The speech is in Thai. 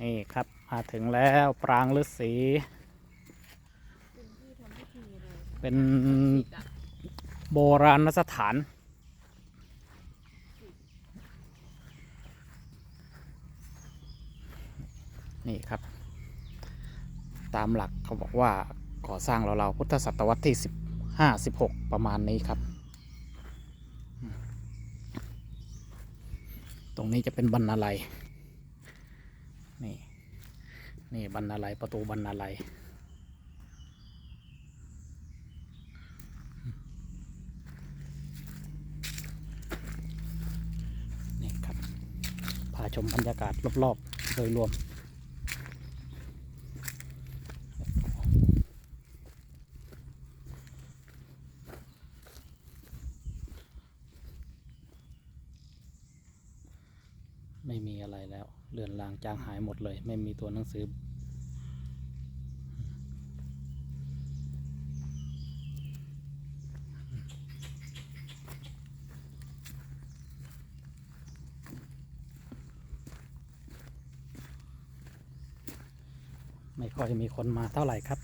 นี่ครับมาถึงแล้วปรางฤาษีเป็นที่ทำพิธีเป็นโบราณสถาน นี่ครับ ตามหลักเขาบอกว่าก่อสร้างเราๆพุทธศตวรรษที่สิบห้าสิบหกประมาณนี้ครับ ตรงนี้จะเป็นบรรณาลัย นี่ นี่บรรณาลัยประตูบรรณาลัยนี่ครับพาชมบรรยากาศรอบๆโดยรวม ไม่มีอะไรแล้ว เลือนลางจางหายหมดเลย ไม่มีตัวหนังสือ ไม่ค่อยมีคนมาเท่าไหร่ครับ